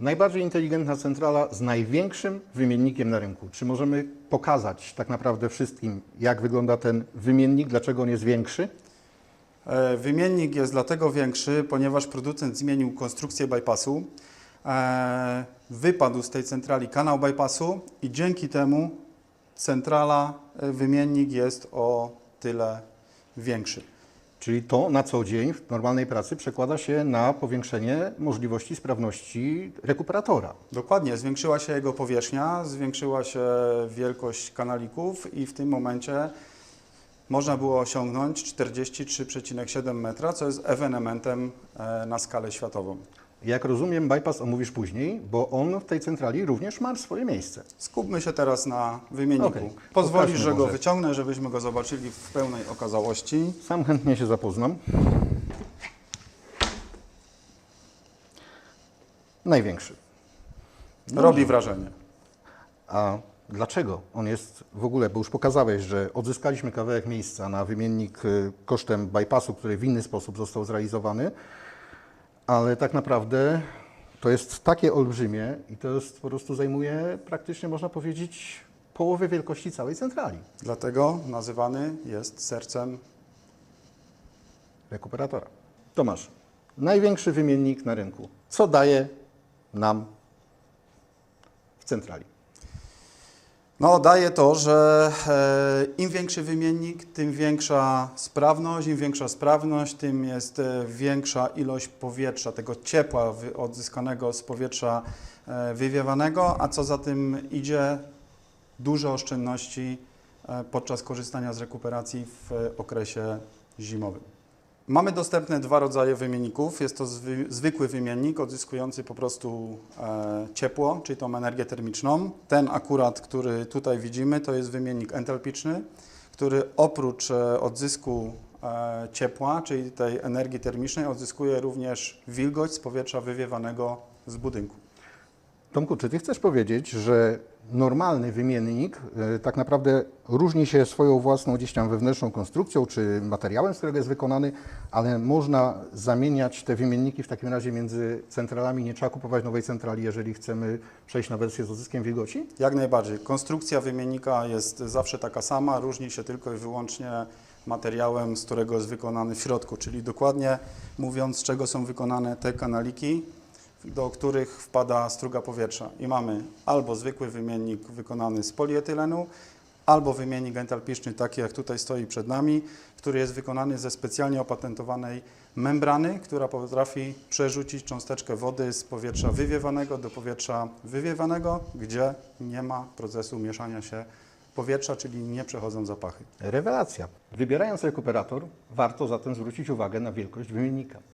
Najbardziej inteligentna centrala z największym wymiennikiem na rynku. Czy możemy pokazać tak naprawdę wszystkim, jak wygląda ten wymiennik, dlaczego on jest większy? E, Wymiennik jest dlatego większy, ponieważ producent zmienił konstrukcję bypassu. E, Wypadł z tej centrali kanał bypassu i dzięki temu centrala, e, wymiennik jest o tyle większy. Czyli to na co dzień w normalnej pracy przekłada się na powiększenie możliwości sprawności rekuperatora. Dokładnie, zwiększyła się jego powierzchnia, zwiększyła się wielkość kanalików i w tym momencie można było osiągnąć 43,7 metra, co jest ewenementem e, na skalę światową. Jak rozumiem, bypass omówisz później, bo on w tej centrali również ma swoje miejsce. Skupmy się teraz na wymienniku. Okej, Pozwolisz, pokażmy że go może. wyciągnę, żebyśmy go zobaczyli w pełnej okazałości. Sam chętnie się zapoznam. Największy. Robi wrażenie. A dlaczego on jest w ogóle, bo już pokazałeś, że odzyskaliśmy kawałek miejsca na wymiennik y, kosztem bypassu, który w inny sposób został zrealizowany, ale tak naprawdę to jest takie olbrzymie i to jest po prostu zajmuje praktycznie można powiedzieć połowę wielkości całej centrali Dlatego nazywany jest sercem. rekuperatora. Tomasz, największy wymiennik na rynku. Co daje nam w centrali? No, daje to, że e, im większy wymiennik, tym większa sprawność. Im większa sprawność, tym jest e, większa ilość powietrza, tego ciepła odzyskanego z powietrza e, wywiewanego, a co za tym idzie, duże oszczędności podczas korzystania z rekuperacji w okresie zimowym. Mamy dostępne dwa rodzaje wymienników. Jest to zwy, zwykły wymiennik odzyskujący po prostu e, ciepło, czyli tą energię termiczną. Ten akurat, który tutaj widzimy, to jest wymiennik entalpiczny, który oprócz e, odzysku e, ciepła, czyli tej energii termicznej, odzyskuje również wilgoć z powietrza wywiewanego z budynku. Tomku, czy Ty chcesz powiedzieć, że normalny wymiennik e, tak naprawdę różni się swoją własną gdzieś tam wewnętrzną konstrukcją czy materiałem, z którego jest wykonany, ale można zamieniać te wymienniki w takim razie między centralami? Nie trzeba kupować nowej centrali, jeżeli chcemy przejść na wersję z odzyskiem wilgoci? Jak najbardziej. Konstrukcja wymiennika jest zawsze taka sama, różni się tylko i wyłącznie materiałem, z którego jest wykonany w środku, czyli dokładnie mówiąc, z czego są wykonane te kanaliki, do których wpada struga powietrza. I mamy albo zwykły wymiennik wykonany z polietylenu, albo wymiennik entalpiczny, taki jak tutaj stoi przed nami, który jest wykonany ze specjalnie opatentowanej membrany, która potrafi przerzucić cząsteczkę wody z powietrza wywiewanego do powietrza wywiewanego, gdzie nie ma procesu mieszania się powietrza, czyli nie przechodzą zapachy. Rewelacja. Wybierając rekuperator, warto zatem zwrócić uwagę na wielkość wymiennika.